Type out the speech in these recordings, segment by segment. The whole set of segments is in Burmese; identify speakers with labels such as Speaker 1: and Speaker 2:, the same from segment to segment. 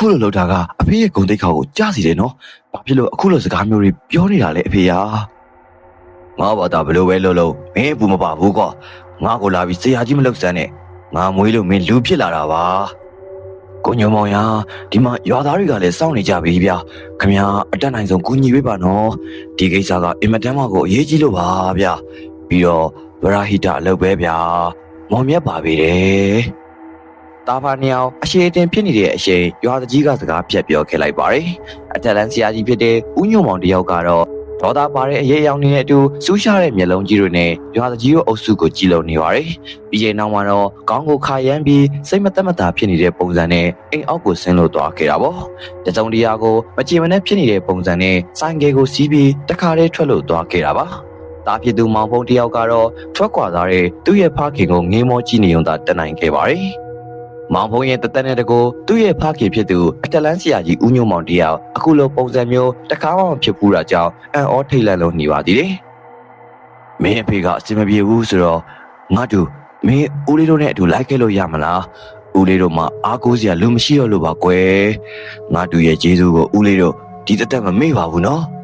Speaker 1: အခုလိုလောက်တာကအဖေရဲ့ဂုံတိတ်ခါကိုကြားစီတယ်နော်ဘာဖြစ်လို့အခုလိုစကားမျိုးတွေပြောနေတာလဲအဖေရာငါဘာသာဘယ်လိုပဲလုပ်လို့မင်းဘူးမပါဘူးကွာငါကိုလာပြီးဆရာကြီးမလုပ်စမ်းနဲ့ငါမွေးလို့မင်းလူဖြစ်လာတာပါကိုညုံမောင်ရဒီမှာရွာသားတွေကလည်းစောင့်နေကြပြီဗျာခမရအတက်နိုင်ဆုံးကူညီပေးပါနော်ဒီကိစ္စကအင်မတန်မှကိုအရေးကြီးလို့ပါဗျာပြီးတော့ဗရာဟိတအလုပ်ပဲဗျာမောင်မြတ်ပါပေတယ် တာဖာနေအောင်အရှိအတင်ဖြစ်နေတဲ့အရှိန်ရွာတကြီးကစကားပြတ်ပြောခဲ့လိုက်ပါတယ်အထက်လန်းဆရာကြီးဖြစ်တဲ့ဦးညုံမောင်တယောက်ကတော့ဒေါသပါတဲ့အရေးအယောင်နေတဲ့အတူစူးရှားတဲ့မျက်လုံးကြီးတွေနဲ့ရွာတကြီးတို့အုပ်စုကိုကြည့်လုံနေပါတယ်ပြီးရင်နောက်မှာတော့ခေါင်းကိုခါရမ်းပြီးစိတ်မသက်မသာဖြစ်နေတဲ့ပုံစံနဲ့အိမ်အောက်ကိုဆင်းလို့သွားခဲ့တာပေါ့တစုံတရာကိုမကြည်မနဲ့ဖြစ်နေတဲ့ပုံစံနဲ့ဆိုင်ကယ်ကိုစီးပြီးတခါတည်းထွက်လို့သွားခဲ့တာပါတာဖြစ်သူမောင်ဖုံးတယောက်ကတော့ထွက်ခွာသွားတဲ့သူ့ရဲ့ဖခင်ကိုငေးမောကြည့်နေုံသာတက်နိုင်ခဲ့ပါတယ်။ မောင်ဖုံးရဲ့တသက်နဲ့တကိုသူ့ရဲ့ဖခင်ဖြစ်သူအတလန်းဆရာကြီးဦးညုံမောင်တယောက်အခုလိုပုံစံမျိုးတခါမှမဖြစ်ဘူးတာကြောင့်အံ့ဩထိတ်လန့်လို့နေပါသေးတယ်။မင်းအဖေကအစင်မပြေဘူးဆိုတော့ငါတို့မင်းဦးလေးတို့နဲ့အတူလိုက်ခဲ့လို့ရမလား။ဦးလေးတို့မှအားကိုးစရာလူမရှိတော့လို့ပါကွယ်။ငါတို့ရဲ့ကျေးဇူးကိုဦးလေးတို့ဒီတသက်မမေ့ပါဘူးနော်။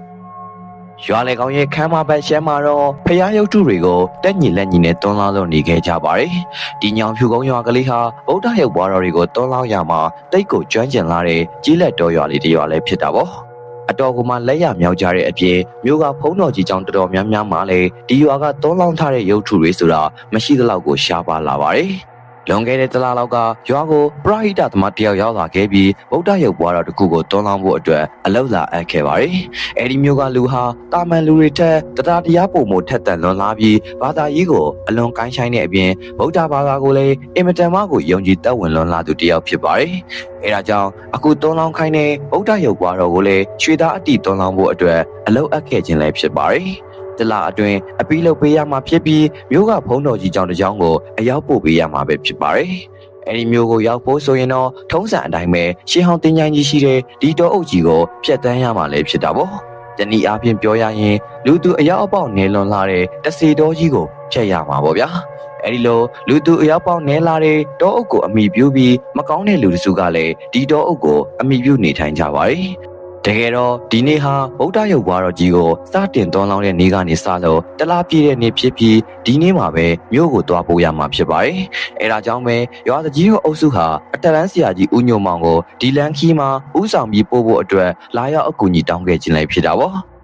Speaker 1: ရွာလေကောင်ရဲ့ခမ်းမဘက်ရှမ်းမှာတော့ဖျားရုပ်ထုတွေကိုတက်ညီလက်ညီနဲ့တွန်းလောင်းလို့နေခဲ့ကြပါတယ်။ဒီညောင်ဖြူကုန်းရွာကလေးဟာဗုဒ္ဓရုပ်ပွားတော်တွေကိုတွန်းလောင်းရမှာတိတ်ကိုကျွမ်းကျင်လာတဲ့ကြီးလက်တော်ရွာလေးတစ်ရွာလည်းဖြစ်တာပေါ့။အတော်ကမှလက်ရမြောက်ကြတဲ့အပြင်မြို့ကဖုံးတော်ကြီးကြောင့်တော်တော်များများမှလည်းဒီရွာကတွန်းလောင်းထားတဲ့ရုပ်ထုတွေဆိုတာမရှိသလောက်ကိုရှားပါလာပါတယ်။ လွန်ခဲ့တဲ့တလားလောက်ကရွာကိုပရဟိတသမားတယောက်ရောက်လာခဲ့ပြီးဗုဒ္ဓရုပ်ပွားတော်တစ်ခုကိုတွန်းလောင်းဖို့အတွက်အလောက်လာအပ်ခဲ့ပါတယ်။အဲဒီမျိုးကလူဟာတာမန်လူတွေထက်တရားတရားပုံမှုထက်တန်လွန်လာပြီးဘာသာရေးကိုအလွန်ကိုင်းဆိုင်တဲ့အပြင်ဗုဒ္ဓဘာသာကိုလည်းအင်မတန်မှကိုယုံကြည်သက်ဝင်လွန်လာသူတယောက်ဖြစ်ပါတယ်။အဲဒါကြောင့်အခုတွန်းလောင်းခိုင်းတဲ့ဗုဒ္ဓရုပ်ပွားတော်ကိုလည်းရွှေသားအတီတွန်းလောင်းဖို့အတွက်အလောက်အပ်ခဲ့ခြင်းလည်းဖြစ်ပါတယ်။ တလအတွင်းအပီးလုပ်ပေးရမှာဖြစ်ပြီးမြို့ကဘုံတော်ကြီးကြောင်တစ်ကြောင်ကိုအရောက်ပို့ပေးရမှာပဲဖြစ်ပါတယ်။အဲဒီမျိုးကိုရောက်ဖို့ဆိုရင်တော့ထုံးစံအတိုင်းပဲရှေးဟောင်းတင်ကြိုင်းကြီးရှိတဲ့ဒီတော်အုပ်ကြီးကိုဖျက်တမ်းရမှာလည်းဖြစ်တာပေါ့။တနည်းအားဖြင့်ပြောရရင်လူသူအရောက်အပေါက်နေလွန်လာတဲ့တစီတော်ကြီးကိုဖျက်ရမှာပေါ့ဗျာ။အဲဒီလိုလူသူအရောက်ပေါက်နေလာတဲ့တောအုပ်ကိုအမိပြုပြီးမကောင်းတဲ့လူတစုကလည်းဒီတောအုပ်ကိုအမိပြုနေထိုင်ကြပါတယ်။ တကယ်တော့ဒီနေ့ဟာဗုဒ္ဓရုပ်ဘွားတော်ကြီးကိုစတင်သွန်းလောင်းတဲ့နေ့ကနေစလို့တလားပြည့်တဲ့နေ့ဖြစ်ပြီးဒီနေ့မှာပဲမြို့ကိုသွားပို့ရမှာဖြစ်ပါတယ်။အဲဒါကြောင့်ပဲရွာကြီးတို့အုပ်စုဟာအတလန်းဆရာကြီးဦးညုံမောင်ကိုဒီလန်ခီမှာဥဆောင်ပြီးပို့ဖို့အတွက်လာရောက်အကူအညီတောင်းခဲ့ခြင်းလည်းဖြစ်တာပေါ့။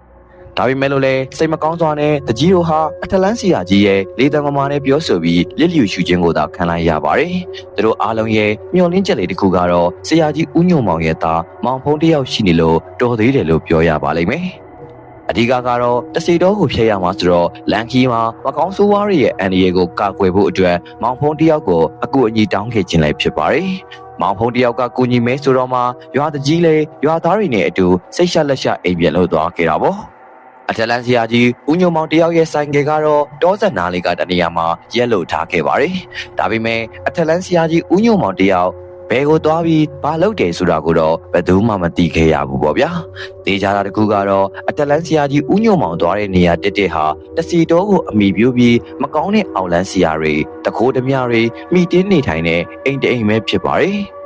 Speaker 1: ဒါပေမဲ့လို့လည်းစိတ်မကောင်းစွာနဲ့တကြီးတို့ဟာအထလန်းစီယာကြီးရဲ့လေတံမမာနဲ့ပြောဆိုပြီးလစ်လျူရှူခြင်းကိုသာခံလိုက်ရပါတယ်။သူတို့အားလုံးရဲ့မျှော်လင့်ချက်လေးတစ်ခုကတော့ဆရာကြီးဦးညုံမောင်ရဲ့သားမောင်ဖုံးတယောက်ရှိနေလို့တော်သေးတယ်လို့ပြောရပါလိမ့်မယ်။အဓိကကတော့တစီတော်ကိုဖျက်ရမှာဆိုတော့လန်ကီမှာမကောင်းဆိုးဝါးရဲ့အန်ဒီယေကိုကာကွယ်ဖို့အတွက်မောင်ဖုံးတယောက်ကိုအကူအညီတောင်းခဲ့ခြင်းလည်းဖြစ်ပါတယ်။မောင်ဖုံးတယောက်ကကူညီမဲဆိုတော့မှရွာတကြီးလေရွာသားတွေနဲ့အတူစိတ်ရှက်လက်ရှအိမ်ပြန်လို့သွားခဲ့တာပေါ့။ အထက်လန်ဆရာကြီးဦးညုံမောင်တယောက်ရဲ့ဆိုင်ကယ်ကတော့တောဆက်နာလေးကတနေရာမှာရက်လို့ထားခဲ့ပါတယ်။ဒါပေမဲ့အထက်လန်ဆရာကြီးဦးညုံမောင်တယောက်ဘယ်ကိုသွားပြီးဘာလုပ်တယ်ဆိုတာကိုတော့ဘယ်သူမှမသိခဲ့ရဘူးပေါ့ဗျာ။တေချာတာတကူကတော့အတလန်းဆရာကြီးဦးညုံမောင်သွားတဲ့နေရာတက်တက်ဟာတစီတော်ကိုအမိပြုပြီးမကောင်းတဲ့အောင်လန်းဆရာတွေတခိုးဓမြတွေမိတင်းနေထိုင်တဲ့အိမ်တအိမ်ပဲဖြစ်ပါတယ်။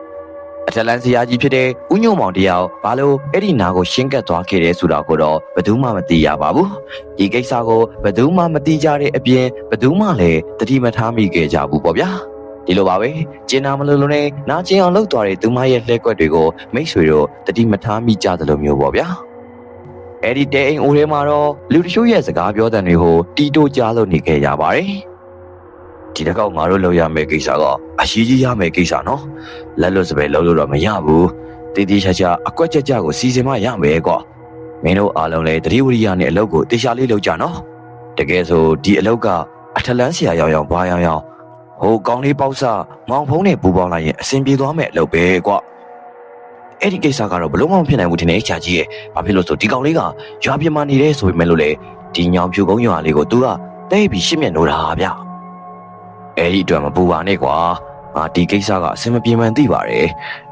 Speaker 1: အထက်လန်းဆရာကြီးဖြစ်တဲ့ဦးညုံမောင်တယောက်ဘာလို့အဲ့ဒီနာကိုရှင်းကပ်သွားခဲ့တယ်ဆိုတာကိုတော့ဘယ်သူမှမသိရပါဘူးဒီကိစ္စကိုဘယ်သူမှမသိကြတဲ့အပြင်ဘယ်သူမှလည်းတတိမထားမိခဲ့ကြဘူးပေါ့ဗျာဒီလိုပါပဲကျင်နာမလို့လို့နဲ့နာကျင်အောင်လုပ်သွားတဲ့သူမရဲ့လှဲကွက်တွေကိုမိတ်ဆွေတို့တတိမထားမိကြသလိုမျိုးပေါ့ဗျာအဲ့ဒီတဲအိမ်အိုထဲမှာတော့လူတချို့ရဲ့စကားပြောတဲ့တွေကိုတီတိုကြားလို့နေခဲ့ရပါတယ် ဒီတစ်ခေါက်ငါတို့လုပ်ရမယ့်ကိစ္စကအရှိကြီးရမယ့်ကိစ္စနော်လက်လွတ်စပယ်လုပ်လို့တော့မရဘူးတည်တည်ချာချာအကွက်ကြကြကိုစီစဉ်မရမယ်ကွာမင်းတို့အားလုံးလည်းတတိဝရိယနဲ့အလုပ်ကိုတေချာလေးလုပ်ကြနော်တကယ်ဆိုဒီအလုပ်ကအထလန်းဆရာရောင်ရောင်ဘာရောင်ရောင်ဟိုကောင်းလေးပေါက်စမောင်ဖုံးနဲ့ပူပေါင်းလိုက်ရင်အဆင်ပြေသွားမယ်အလုပ်ပဲကွာအဲ့ဒီကိစ္စကတော့ဘလို့မှမဖြစ်နိုင်ဘူးထင်တယ်ချာကြီးရဲ့ဘာဖြစ်လို့ဆိုဒီကောင်လေးကရွာပြမနေတဲ့ဆိုပေမဲ့လို့လေဒီညောင်ဖြူကုန်းရွာလေးကိုသူကတဲ့ပြီးရှင်းမြတ်လို့တာဗျ အဲ့ဒီအတွက်မပူပါနဲ့ကွာငါဒီကိစ္စကအဆင်မပြေမှန်သိပါတယ်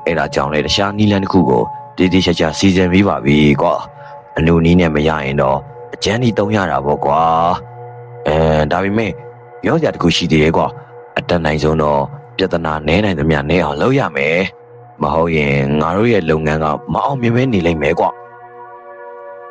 Speaker 1: အဲ့ဒါကြောင့်လေတခြားနီလန်တစ်ခုကိုတေးသေးချာချာစီစဉ်ပြီးပါပြီကွာအနုနီးနဲ့မရရင်တော့အကျန်းဒီတုံးရတာပေါ့ကွာအဲဒါပေမဲ့ပြောစရာတခုရှိသေးတယ်ကွာအတက်နိုင်ဆုံးတော့ပြဿနာနဲနိုင်သမျှနဲအောင်လုပ်ရမယ်မဟုတ်ရင်ငါတို့ရဲ့လုပ်ငန်းကမအောင်မြင်ပဲနေလိမ့်မယ်ကွာ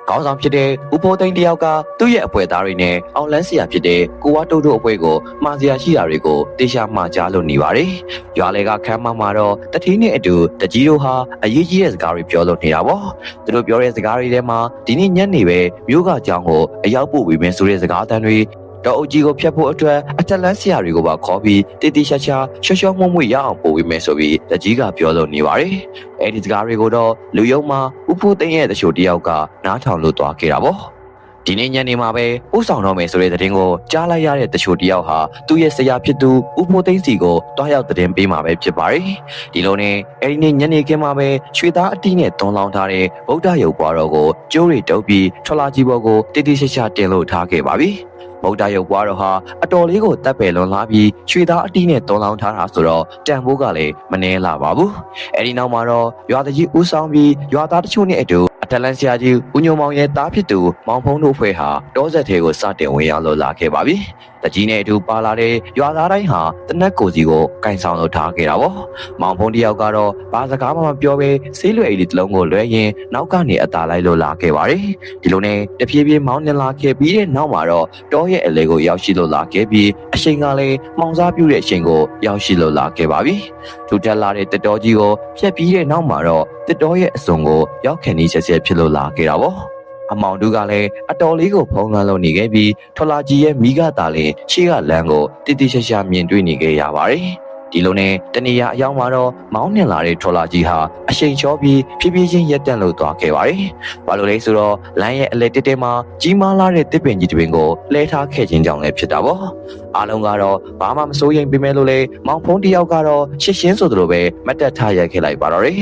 Speaker 1: ကောင်းဆောင်ဖြစ်တဲ့ဦးဖိုးသိန်းတယောက်ကသူ့ရဲ့အပွဲသားတွေနဲ့အောင်လန်းဆရာဖြစ်တဲ့ကိုဝါတိုးတို့အပွဲကိုမှားစရာရှိတာတွေကိုတေချာမှားကြားလို့နေပါတယ်။ရွာလေကခမ်းမမှာတော့တတိနဲ့အတူတကြီးတို့ဟာအရေးကြီးတဲ့စကားတွေပြောလို့နေတာပေါ့။သူတို့ပြောတဲ့စကားတွေထဲမှာဒီနေ့ညနေပဲမြို့ကကြောင်ကိုအရောက်ပို့ပြီးမယ်ဆိုတဲ့စကားအသံတွေ တော့အုပ်ကြီးကိုဖျက်ဖို့အတွက်အတက်လန်းဆရာတွေကိုပါခေါ်ပြီးတိတိကျကျရှော့ရှော့မွှမွှရအောင်ပို့ပြီးမယ်ဆိုပြီးတကြီးကပြောလို့နေပါတယ်။အဲဒီစကားတွေကိုတော့လူယုံမှာဥဖိုးသိန်းရဲ့တချို့တယောက်ကနားထောင်လို့သွားခဲ့တာပေါ့။ဒီနေ့ညနေမှာပဲဥဆောင်တော့မယ်ဆိုတဲ့သတင်းကိုကြားလိုက်ရတဲ့တချို့တယောက်ဟာသူ့ရဲ့ဆရာဖြစ်သူဥဖိုးသိန်းစီကိုတွားရောက်သတင်းပေးမှာပဲဖြစ်ပါတယ်။ဒီလိုနဲ့အဲဒီနေ့ညနေခင်းမှာပဲရွှေသားအတီးနဲ့သွန်လောင်းထားတဲ့ဗုဒ္ဓရုပ်ပွားတော်ကိုကျိုးရီတုပ်ပြီးထွလာကြီးဘောကိုတိတိကျကျတင်လို့ထားခဲ့ပါပြီ။ ဗုဒ္ဓရုပ်ပွားတော်ဟာအတော်လေးကိုတပ်ပယ်လွန်လာပြီးရွှေသားအတီးနဲ့တုံလောင်းထားတာဆိုတော့တန်ဖိုးကလည်းမနှဲလာပါဘူး။အဲဒီနောက်မှာတော့ရွာတကြီးဦးဆောင်ပြီးရွာသားတချို့နဲ့အတူအတလန်ဆရာကြီးဦးညုံမောင်ရဲ့တားဖြစ်သူမောင်ဖုံးတို့ဖွဲ့ဟာတောဆက်သေးကိုစတင်ဝင်ရောက်လို့လာခဲ့ပါပြီ။ တကြီးနဲ့အတူပါလာတဲ့ရွာသားတိုင်းဟာတနက်ကိုစီကိုကင်ဆောင်လို့ထားခဲ့တာပေါ့။မောင်ဖုံးတယောက်ကတော့ဘာစကားမှမပြောဘဲဆေးလွယ်အိတ်လေးတစ်လုံးကိုလွှဲရင်နောက်ကနေအသာလိုက်လို့လာခဲ့ပါတယ်။ဒီလိုနဲ့တဖြည်းဖြည်းမောင်းနှင်လာခဲ့ပြီးတဲ့နောက်မှာတော့တောရဲ့အလဲကိုရောက်ရှိလို့လာခဲ့ပြီးအချိန်ကလည်းမှောင်စားပြူတဲ့အချိန်ကိုရောက်ရှိလို့လာခဲ့ပါပြီ။ထူတက်လာတဲ့တက်တော်ကြီးကိုဖြတ်ပြီးတဲ့နောက်မှာတော့တက်တော်ရဲ့အစုံကိုရောက်ခဏီဆက်ဆက်ဖြစ်လို့လာခဲ့တာပေါ့။ အမောင်တို့ကလည်းအတော်လေးကိုဖုံးလွှမ်းလို့နေခဲ့ပြီးထော်လာကြီးရဲ့မိကတာလည်းရှေ့ကလမ်းကိုတိတိကျကျမြင်တွေ့နေခဲ့ရပါတယ်။ဒီလိုနဲ့တနေရာအရောက်မှာတော့မောင်းနှင်လာတဲ့ထော်လာကြီးဟာအရှိန်ချောပြီးဖြည်းဖြည်းချင်းရက်တန့်လို့သွားခဲ့ပါတယ်။ဘာလို့လဲဆိုတော့လမ်းရဲ့အလဲတက်တဲမှာကြီးမားလာတဲ့တစ်ပင်ကြီးတစ်ပင်ကိုလဲထားခဲ့ခြင်းကြောင့်လည်းဖြစ်တာပေါ့။အားလုံးကတော့ဘာမှမစိုးရိမ်ပေမဲ့လို့လေမောင်ဖုံးတယောက်ကတော့ရှစ်ရှင်းဆိုသလိုပဲမတ်တက်ထားရက်ခဲ့လိုက်ပါတော့တယ်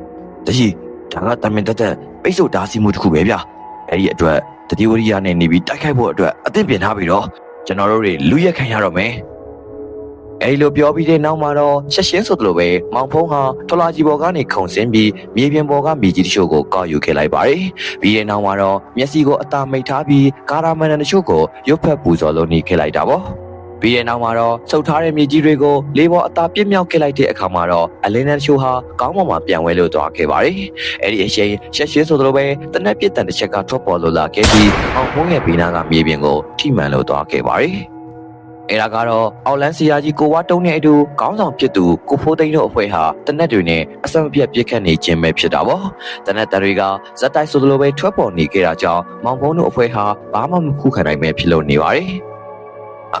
Speaker 1: ။တကြီးဒါကတမင်တက်တက်ပိတ်ဆို့တားဆီးမှုတစ်ခုပဲဗျ။ အဲ့ဒီအတွက်တတိဝရိယနဲ့နေပြီးတိုက်ခိုက်ဖို့အတွက်အသင့်ပြင်ထားပြီးတော့ကျွန်တော်တို့တွေလူရက်ခံရတော့မယ်။အဲဒီလိုပြောပြီးတဲ့နောက်မှာတော့ရှက်ရှင်းဆိုသလိုပဲမောင်ဖုံးဟာထလာကြီးပေါ်ကနေခုန်ဆင်းပြီးမြေပြင်ပေါ်ကမြေကြီးတချို့ကိုကောက်ယူခဲ့လိုက်ပါတယ်။ပြီးတဲ့နောက်မှာတော့မျက်စိကိုအသာမိတ်ထားပြီးကာရာမန်တချို့ကိုရုပ်ဖက်ပူဇော်လို့နေခဲ့လိုက်တာပေါ့။ ပြီးတဲ့နောက်မှာတော့စုပ်ထားတဲ့မြေကြီးတွေကိုလေးပေါ်အသာပြစ်မြောက်ခဲ့လိုက်တဲ့အခါမှာတော့အလင်းနဲ့တချို့ဟာကောင်းပေါ်မှာပြန်ဝဲလို့သွားခဲ့ပါတယ်။အဲဒီအချိန်ရှက်ရှင်းဆိုသလိုပဲတနက်ပြစ်တန်တစ်ချက်ကထွက်ပေါ်လို့လာခဲ့ပြီးအောင်ဖုံးရဲ့ဘေးနားကမြေပြင်ကိုထိမှန်လို့သွားခဲ့ပါတယ်။အဲဒါကတော့အောက်လန်းစီယာကြီးကိုဝါတုံးနဲ့အတူခေါင်းဆောင်ဖြစ်သူကိုဖိုးသိန်းတို့အဖွဲ့ဟာတနက်တွေနဲ့အဆက်မပြတ်ပြစ်ခတ်နေခြင်းပဲဖြစ်တာပေါ့တနက်တတွေကဇက်တိုက်ဆိုသလိုပဲထွက်ပေါ်နေခဲ့တာကြောင့်မောင်ဖုံးတို့အဖွဲ့ဟာဘာမှမခုခံနိုင်ပဲဖြစ်လို့နေပါတယ်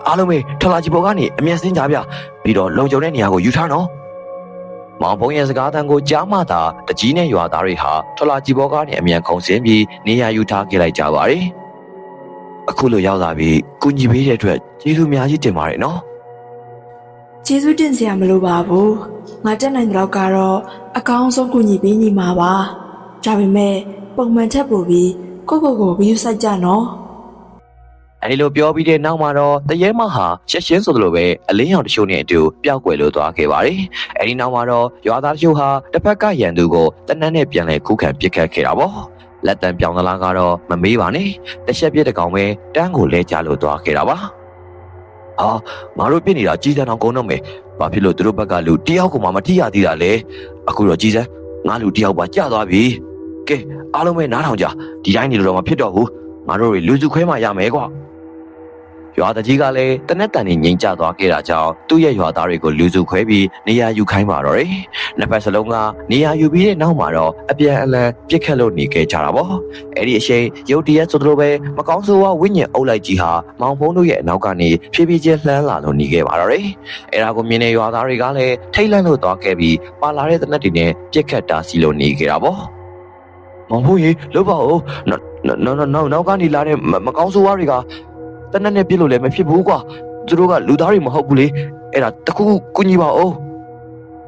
Speaker 1: အားလုံးပဲထလာကြီးပေါ်ကနေအမျက်စင်းကြပြပြီးတော့လုံခြုံတဲ့နေရာကိုယူထားနော်မောင်ဖုံးရဲ့စကားသံကိုကြားမှသာတကြီးနဲ့ရွာသားတွေဟာထလာကြီးပေါ်ကနေအမြန်ခုန်ဆင်းပြီးနေရာယူထားခဲ့လိုက်ကြပါတယ်အခုလိုရောက်လာပြီးကုညီပေးတဲ့အတွက်ကျေးဇူးအများကြီးတင်ပါတယ်နော်
Speaker 2: ကျေးဇူးတင်စရာမလိုပါဘူးငါတက်နိုင်တဲ့လောက်ကတော့အကောင်းဆုံးကူညီပေးနေမှာပါဒါပေမဲ့ပုံမှန်ချက်ပို့ပြီးကိုကိုကိုဗီယူဆိုင်ကြနော်
Speaker 1: အဲဒီလိုပြောပြီးတဲ့နောက်မှာတော့တရေမဟာရှက်ရှင်းဆိုသလိုပဲအလင်းရောင်တချို့နဲ့အတူပျောက်ကွယ်လို့သွားခဲ့ပါတယ်။အဲဒီနောက်မှာတော့ရွာသားတချို့ဟာတစ်ဖက်ကရန်သူကိုတနက်နဲ့ပြန်လဲခုခံပစ်ခတ်ခဲ့တာပေါ့။လက်တံပြောင်းသလားကတော့မမေးပါနဲ့။တစ်ချက်ပြစ်တစ်ကောင်ပဲတန်းကိုလဲချလို့သွားခဲ့တာပါ။ဟာငါတို့ပြစ်နေတာကြီးစံအောင်ကုန်တော့မယ်။ဘာဖြစ်လို့သူတို့ဘက်ကလူတယောက်ကိုမှမထိရသေးတာလဲ။အခုတော့ကြီးစံငါလူတယောက်ပါကြာသွားပြီ။ကဲအားလုံးပဲနားထောင်ကြ။ဒီတိုင်းနေလို့တော့မဖြစ်တော့ဘူး။ငါတို့တွေလူစုခွဲမှရမယ်ကွာ။ ရွာတကြီးကလည်းတနက်တန်နေငိမ့်ကျသွားခဲ့တာကြောင့်သူ့ရဲ့ရွာသားတွေကိုလူစုခွဲပြီးနေရာယူခိုင်းပါတော့တယ်။နှစ်ဖက်စလုံးကနေရာယူပြီးတဲ့နောက်မှာတော့အပြန်အလှန်ပြစ်ခတ်လို့နေခဲ့ကြတာပေါ့။အဲ့ဒီအချိန်ရုတ်တရက်ဆိုသလိုပဲမကောင်းဆိုးဝါဝိညာဉ်အုပ်လိုက်ကြီးဟာမောင်ဖုံးတို့ရဲ့အနောက်ကနေဖြည်းဖြည်းချင်းလှမ်းလာလို့နေခဲ့ပါတော့တယ်။အဲ့ဒါကိုမြင်တဲ့ရွာသားတွေကလည်းထိတ်လန့်လို့သွားခဲ့ပြီးပါလာတဲ့တနက်တွေနဲ့ပြစ်ခတ်တာစီလို့နေခဲ့တာပေါ့။မောင်ဖုံးကြီးလှုပ်ပါဦး။နော်နော်နော်နောက်ကနေလာတဲ့မကောင်းဆိုးဝါတွေက တနက်နဲ့ပြစ်လို့လည်းမဖြစ်ဘူးကွာသူတို့ကလူသားတွေမဟုတ်ဘူးလေအဲ့ဒါတခုခုကုညီပါဦး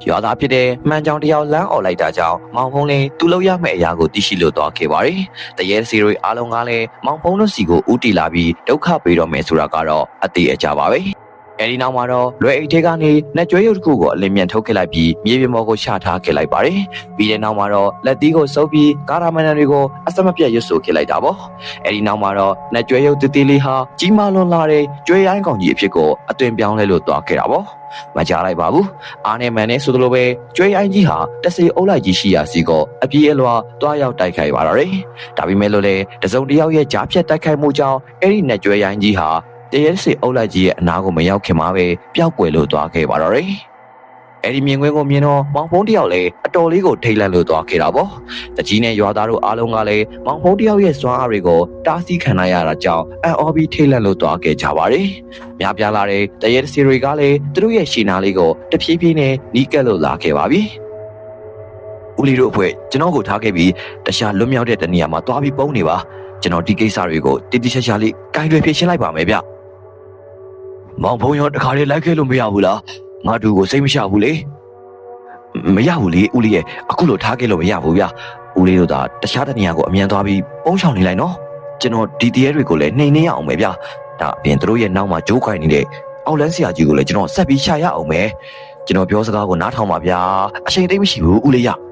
Speaker 1: ရွာသားဖြစ်တဲ့မှန်ကြောင်တယောက်လမ်းអော်လိုက်တာကြောင့်မောင်ဖုံးလင်းသူ့လောက်ရမယ့်အရာကိုသိရှိလို့သွားခဲ့ပါတယ်။တရေစီတွေအားလုံးကလည်းမောင်ဖုံးတို့စီကိုဥတီလာပြီးဒုက္ခပေးတော့မယ်ဆိုတာကတော့အသေးအကြပါပဲ။ အဲဒီနောက်မှာတော့လွယ်အိတ်ထဲကနေလက်ကျွဲရုပ်တစ်ခုကိုအလင်းမြန်ထုတ်ခဲ့လိုက်ပြီးမြေပြင်ပေါ်ကိုချထားခဲ့လိုက်ပါတယ်။ပြီးတဲ့နောက်မှာတော့လက်သီးကိုစုပ်ပြီးကာရာမန်နန်တွေကိုအစမပြတ်ရွတ်ဆိုခဲ့လိုက်တာပေါ့။အဲဒီနောက်မှာတော့လက်ကျွဲရုပ်တည်တည်လေးဟာကြီးမားလွန်လာတဲ့ကျွဲရိုင်းကောင်ကြီးအဖြစ်ကိုအသွင်ပြောင်းလဲလို့သွားခဲ့တာပေါ့။မကြားလိုက်ပါဘူးအားနဲ့မန်နဲ့ဆိုသလိုပဲကျွေးအိုင်းကြီးဟာတစေအုပ်လိုက်ကြီးရှိရာစီကအပြေးအလွှာတွားရောက်တိုက်ခိုက်ပါတော့တယ်ဒါပေမဲ့လို့လေတစုံတစ်ယောက်ရဲ့ကြားဖြတ်တိုက်ခိုက်မှုကြောင့်အဲ့ဒီနဲ့ကျွေးအိုင်းကြီးဟာ တရဲစေအုပ်လိုက်ကြီးရဲ့အနာကိုမရောက်ခင်မှာပဲပျောက်ကွယ်လို့သွားခဲ့ပါတော့တယ်အဲ့ဒီမြင်ကွင်းကိုမြင်တော့မောင်ဖုံးတယောက်လည်းအတော်လေးကိုထိတ်လန့်လို့သွားခဲ့တာပေါ့။တကြီးနဲ့ရွာသားတို့အားလုံးကလည်းမောင်ဖုံးတယောက်ရဲ့စွမ်းအားတွေကိုတားဆီးခံလိုက်ရတာကြောင့်အန်အော်ဘီထိတ်လန့်လို့သွားခဲ့ကြပါတယ်။များပြားလာတဲ့တရဲတစီတွေကလည်းသူတို့ရဲ့ရှီနာလေးကိုတဖြည်းဖြည်းနဲ့နီးကပ်လို့လာခဲ့ပါပြီ။ဦးလီတို့အဖွဲ့ကျွန်တော်ကိုထားခဲ့ပြီးတခြားလွတ်မြောက်တဲ့တနေရာမှာသွားပြီးပုံနေပါ။ကျွန်တော်ဒီကိစ္စတွေကိုတိတိကျကျလေးကိုင်တွယ်ဖြေရှင်းလိုက်ပါမယ်ဗျ။ မောင်ဖုံးရောတခါလေးလိုက်ခဲ့လို့မရဘူးလား။ငါတို့ကိုစိတ်မချဘူးလေ။မရဘူးလေဦးလေးရဲ့အခုလိုထားခဲ့လို့မရဘူးဗျ။ဦးလေးတို့သာတခြားတနေရာကိုအမြန်သွားပြီးပုံချောင်နေလိုက်နော်။ကျွန်တော်ဒီတရေတွေကိုလည်းနှိမ်နှင်းရအောင်ပဲဗျ။ဒါအပြင်တို့ရဲ့နောက်မှာဂျိုးခိုင်နေတဲ့အောက်လန်းဆရာကြီးကိုလည်းကျွန်တော်ဆက်ပြီးရှာရအောင်ပဲ။ကျွန်တော်ပြောစကားကိုနားထောင်ပါဗျာ။အချိန်တိတ်မရှိဘူးဦးလေးရ။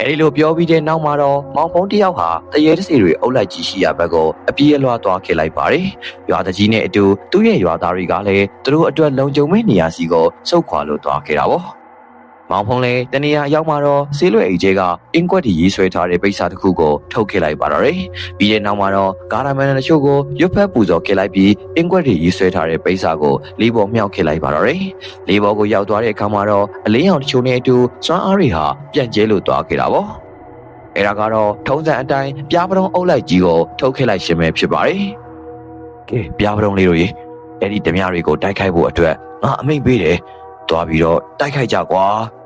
Speaker 1: အဲဒီလိုပြောပြီးတဲ့နောက်မှာတော့မောင်ဖုံးတယောက်ဟာတရေတစီတွေအုပ်လိုက်ကြီးရှိရဘက်ကိုအပြေးအလွှာသွားခဲ့လိုက်ပါတယ်။ရွာတကြီးနဲ့အတူသူ့ရဲ့ရွာသားတွေကလည်းသူတို့အတွက်လုံခြုံမဲ့နေရာစီကိုစုတ်ခွာလို့သွားခဲ့တာပေါ့။ မောင်ဖုံးလည်းတနေရာရောက်မှာတော့ဆေးလွယ်အိတ်ကျဲကအင်းကွက်တီရေးဆွဲထားတဲ့ပိတ်စာတစ်ခုကိုထုတ်ခဲ့လိုက်ပါတော့တယ်။ပြီးတဲ့နောက်မှာတော့ဂါရမန်တချို့ကိုရွတ်ဖက်ပူဇော်ခဲ့လိုက်ပြီးအင်းကွက်တီရေးဆွဲထားတဲ့ပိတ်စာကိုလေးပေါ်မြောက်ခဲ့လိုက်ပါတော့တယ်။လေးပေါ်ကိုရောက်သွားတဲ့အခါမှာတော့အလင်းရောင်တချို့နဲ့အတူစွမ်းအားတွေဟာပြန့်ကျဲလို့သွားခဲ့တာပေါ့။အဲဒါကတော့ထုံးစံအတိုင်းပြားပတုံးအုပ်လိုက်ကြီးကိုထုတ်ခဲ့လိုက်ရှင်ပဲဖြစ်ပါတယ်။ကဲပြားပတုံးလေးတို့ရေအဲ့ဒီဓမြတွေကိုတိုက်ခိုက်ဖို့အတွက်ငါအမိန့်ပေးတယ်။သွားပြီးတော့တိုက်ခိုက်ကြကွာ။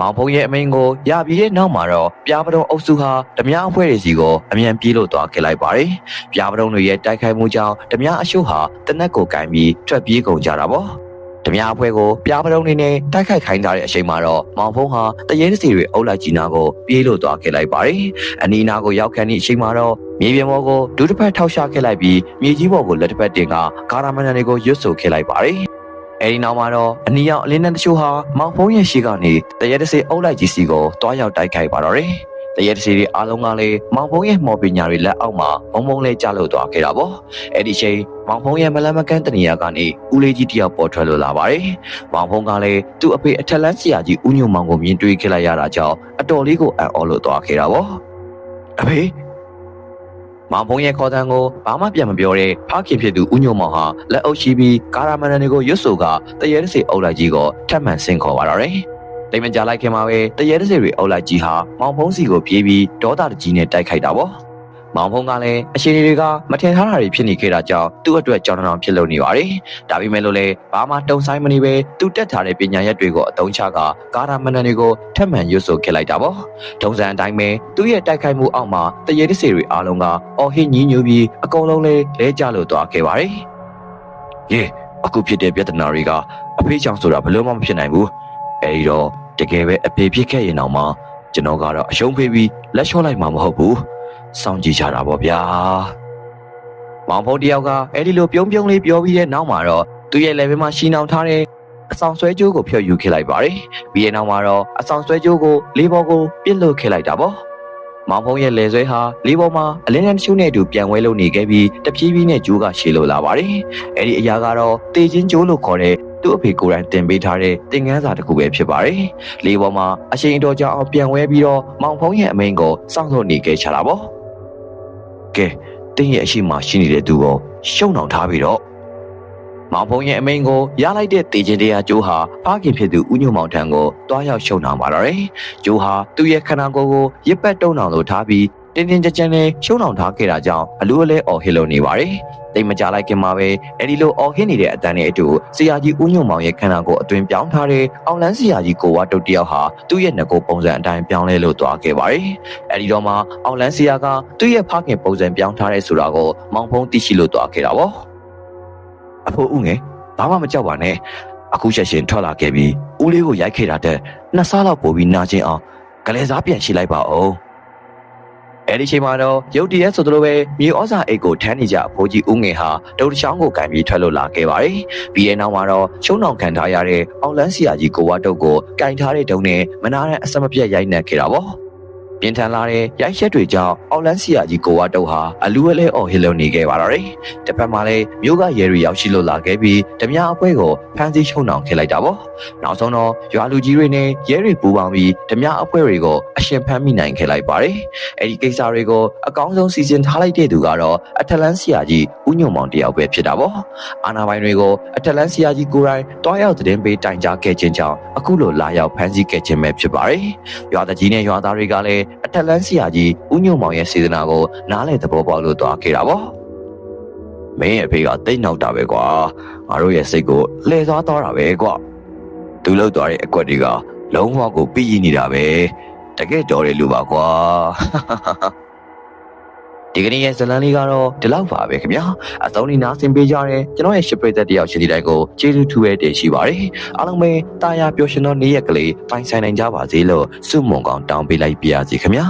Speaker 1: မောင်ဖုံးရဲ့အမိန့်ကိုရပြီးတဲ့နောက်မှာတော့ပြားပတုံးအုပ်စုဟာဓမြအဖွဲ့တွေစီကိုအမြန်ပြေးလို့သွားခဲ့လိုက်ပါတယ်။ပြားပတုံးတွေရဲ့တိုက်ခိုက်မှုကြောင့်ဓမြအရှုဟာတနက်ကိုကင်ပြီးထွက်ပြေးကုန်ကြတာပေါ့။ဓမြအဖွဲ့ကိုပြားပတုံးတွေနဲ့တိုက်ခိုက်ခိုင်းထားတဲ့အချိန်မှာတော့မောင်ဖုံးဟာတရေတစီတွေအုပ်လိုက်ကြီးနာကိုပြေးလို့သွားခဲ့လိုက်ပါတယ်။အနီးနားကိုရောက်ခန့်သည့်အချိန်မှာတော့မြေပြင်ပေါ်ကိုဒုတစ်ဖက်ထောက်ချခဲ့လိုက်ပြီးမြေကြီးပေါ်ကိုလက်တစ်ဖက်တင်ကကာရာမန်တွေကိုရွတ်ဆိုခဲ့လိုက်ပါတယ်။ အဲဒီနောက်မှာတော့အနီးရောက်အလင်းနဲ့တချို့ဟာမောင်ဖုံးရဲ့ရှေ့ကနေတရေတစီအုပ်လိုက်ကြီးစီကိုတွားရောက်တိုက်ခိုက်ပါတော့တယ်။တရေတစီတွေအားလုံးကလည်းမောင်ဖုံးရဲ့မော်ပညာတွေလက်အောက်မှာဘုံဘုံလေးကျလို့သွားခဲ့တာပေါ့။အဲ့ဒီချိန်မောင်ဖုံးရဲ့မလန်မကန်းတနေရာကနေဦးလေးကြီးတယောက်ပေါ်ထွက်လို့လာပါတယ်။မောင်ဖုံးကလည်းသူ့အဖေအထက်လန်းဆရာကြီးဦးညုံမောင်ကိုမြင်တွေ့ခဲ့လိုက်ရတာကြောင့်အတော်လေးကိုအံ့ဩလို့သွားခဲ့တာပေါ့။အဖေ မောင်ဖုံးရဲ့ခေါ်တန်းကိုဘာမှပြန်မပြောတဲ့ဖခင်ဖြစ်သူဦးညုံမောင်ဟာလက်အုပ်ရှိပြီးကာရာမန်တွေကိုရွတ်ဆိုကတရေတစီအုပ်လိုက်ကြီးကိုထပ်မံဆင့်ခေါ်ပါတော့တယ်။တိမ်မကြလိုက်ခင်မှာပဲတရေတစီတွေအုပ်လိုက်ကြီးဟာမောင်ဖုံးစီကိုပြေးပြီးဒေါသတကြီးနဲ့တိုက်ခိုက်တာပေါ့။ မောင်ဖုံးကလည်းအရှင်တွေကမထင်ထားတာတွေဖြစ်နေခဲ့တာကြောင့်သူ့အတွက်ကြောင်တောင်ဖြစ်လို့နေပါတယ်။ဒါပေမဲ့လို့လည်းဘာမှတုံဆိုင်မနေပဲသူတက်ထားတဲ့ပညာရက်တွေကိုအသုံးချကကာရာမန်တွေကိုထပ်မံရွတ်ဆိုခဲ့လိုက်တာပေါ့။ဒုံစံအတိုင်းပဲသူ့ရဲ့တိုက်ခိုက်မှုအောက်မှာတရေတစီတွေအားလုံးကအော်ဟစ်ညင်းညူပြီးအကုန်လုံးလဲလဲကျလို့သွားခဲ့ပါတယ်။ယေအခုဖြစ်တဲ့ပြဿနာတွေကအဖေချောင်ဆိုတာဘယ်လို့မှမဖြစ်နိုင်ဘူး။အဲဒီတော့တကယ်ပဲအဖေဖြစ်ခဲ့ရင်တော့မှကျွန်တော်ကတော့အရှုံးဖေးပြီးလက်လျှော့လိုက်မှာမဟုတ်ဘူး။ စောင့်ကြည့်ကြတာပေါ့ဗျာ။မောင်ဖုံးတယောက်ကအဲဒီလိုပြုံးပြုံးလေးပြောပြီးတဲ့နောက်မှာတော့သူ့ရဲ့ level မှာရှင်းအောင်ထားတဲ့အဆောင်ဆွဲကြိုးကိုဖျော်ယူခဲ့လိုက်ပါတယ်။ပြီးတဲ့နောက်မှာတော့အဆောင်ဆွဲကြိုးကိုလေးဘောကိုပြစ်လို့ခဲ့လိုက်တာပေါ့။မောင်ဖုံးရဲ့လေဆွဲဟာလေးပေါ်မှာအလင်းနဲ့တချို့နဲ့အတူပြန်ဝဲလို့နေခဲ့ပြီးတပြေးပြေးနဲ့ဂျိုးကရှေလို့လာပါတယ်။အဲဒီအရာကတော့တေချင်းဂျိုးလို့ခေါ်တဲ့သူ့အဖေကိုယ်တိုင်တင်ပေးထားတဲ့သင်ခန်းစာတစ်ခုပဲဖြစ်ပါတယ်။လေးပေါ်မှာအချိန်တော်ကြာအောင်ပြန်ဝဲပြီးတော့မောင်ဖုံးရဲ့အမိန်ကိုစောင့်လို့နေခဲ့ချတာပေါ့။ ကဲတင်းရဲ့အရှိမရှိနေတဲ့သူကိုရှုံအောင်ထားပြီးတော့မောင်ဖုံးရဲ့အမိန်ကိုရလိုက်တဲ့တေချင်းတရားကျိုးဟာဖခင်ဖြစ်သူဦးညုံမောင်ထံကိုတွားရောက်ရှုံအောင်ပါတော့တယ်။ကျိုးဟာသူ့ရဲ့ခန္ဓာကိုယ်ကိုရစ်ပတ်တုံအောင်လို့ထားပြီး တင်းတင်းကြပ်ကြပ်နဲ့ရှုံအောင်ထားခဲ့တာကြောင့်အလူအလဲအော်ဟစ်လို့နေပါတယ်။တိတ်မကြလိုက်ခင်မှာပဲအဲဒီလိုအော်ဟစ်နေတဲ့အတန်းနဲ့အတူဆရာကြီးဦးညုံမောင်ရဲ့ခန္ဓာကိုယ်အတွင်ပြောင်းထားတဲ့အောင်လန်းဆရာကြီးကိုဝါတုတ်တယောက်ဟာသူ့ရဲ့ငကိုပုံစံအတိုင်းပြောင်းလဲလို့သွားခဲ့ပါတယ်။အဲဒီတော့မှအောင်လန်းဆရာကသူ့ရဲ့ဖခင်ပုံစံပြောင်းထားတဲ့ဆိုတာကိုမောင်ဖုံးသိရှိလို့သွားခဲ့တာပေါ့။အဖိုးဦးငယ်ဘာမှမကြောက်ပါနဲ့အခုချက်ချင်းထွက်လာခဲ့ပြီးဦးလေးကိုရိုက်ခဲ့တာတဲ့နှစ်ဆလောက်ပို့ပြီးနာကျင်အောင်ကလေးစားပြန်ရှိလိုက်ပါဦး အဲ့ဒီချိန်မှာတော့ရုတ်တရက်ဆိုသလိုပဲမြေဩဇာအိတ်ကိုထမ်းနေကြအဖိုးကြီးဦးငယ်ဟာတုတ်တချောင်းကိုကန်ပြီးထွက်လို့လာခဲ့ပါတယ်။ပြီးတဲ့နောက်မှာတော့ချုံနောင်ခံထားရတဲ့အောင်လန်းဆရာကြီးကိုဝါတုတ်ကိုကင်ထားတဲ့တုံးနဲ့မနာတဲ့အစမပြတ်ရိုက်နှက်ခဲ့တာပေါ့။ ပြင်းထန်လာတဲ့ရိုက်ရက်တွေကြောင့်အောက်လန်းစီယာကြီးကိုဝါတုတ်ဟာအလူအလဲအော်ဟစ်လုံနေခဲ့ပါတော့တယ်။တစ်ဖက်မှာလည်းမြို့ကရဲတွေရောက်ရှိလို့လာခဲ့ပြီးဓမြအပွဲကိုဖမ်းဆီးချုံနှောင်ခဲ့လိုက်တာပေါ့။နောက်ဆုံးတော့ရွာလူကြီးတွေနဲ့ရဲတွေပူးပေါင်းပြီးဓမြအပွဲတွေကိုအရှင်ဖမ်းမိနိုင်ခဲ့လိုက်ပါတယ်။အဲဒီကိစ္စတွေကိုအကောင်းဆုံးစီစဉ်ထားလိုက်တဲ့သူကတော့အထက်လန်းစီယာကြီးဦးညုံမောင်တယောက်ပဲဖြစ်တာပေါ့။အာနာပိုင်တွေကိုအထက်လန်းစီယာကြီးကိုယ်တိုင်တွားရောက်သတင်းပေးတိုင်ကြားခဲ့ခြင်းကြောင့်အခုလိုလာရောက်ဖမ်းဆီးခဲ့ခြင်းပဲဖြစ်ပါတယ်။ရွာတကြီးနဲ့ရွာသားတွေကလည်းအထက်လန်းစီယာကြီးဦးညုံမောင်ရဲ့စေတနာကိုနားလည်သဘောပေါက်လို့တွားခဲ့တာပေါ့။မင်းရဲ့အဖေကတိတ်နောက်တာပဲကွာ။ငါတို့ရဲ့စိတ်ကိုလှည့်သွားတော့တာပဲကွာ။သူလောက်သွားတဲ့အကွက်တွေကလုံးဝကိုပြည့်ရနေတာပဲ။တကယ်တော်တယ်လူပါကွာ။ ဒီကနေ့ရဲ့ဇလန်လေးကတော့ဒီလောက်ပါပဲခင်ဗျာအဆုံးနေနာဆင်ပေးကြတဲ့ကျွန်တော်ရဲ့ရှစ်ပရိသတ်တယောက်ရှိတဲ့တိုင်းကိုကျေးဇူးထူးပဲတင်ရှိပါတယ်အားလုံးပဲတာယာပျော်ရွှင်သောနေ့ရက်ကလေးပိုင်ဆိုင်နိုင်ကြပါစေလို့ဆုမွန်ကောင်းတောင်းပေးလိုက်ပါရစေခင်ဗျာ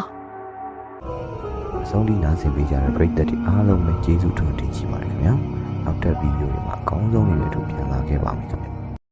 Speaker 3: အဆုံးထိနားဆင်ပေးကြတဲ့ပရိသတ်တွေအားလုံးပဲကျေးဇူးထူးတင်ရှိပါတယ်ခင်ဗျာနောက်ထပ်ဗီဒီယိုတွေမှာအကောင်းဆုံးတွေနဲ့အတူပြန်လာခဲ့ပါမယ်ခင်ဗျာ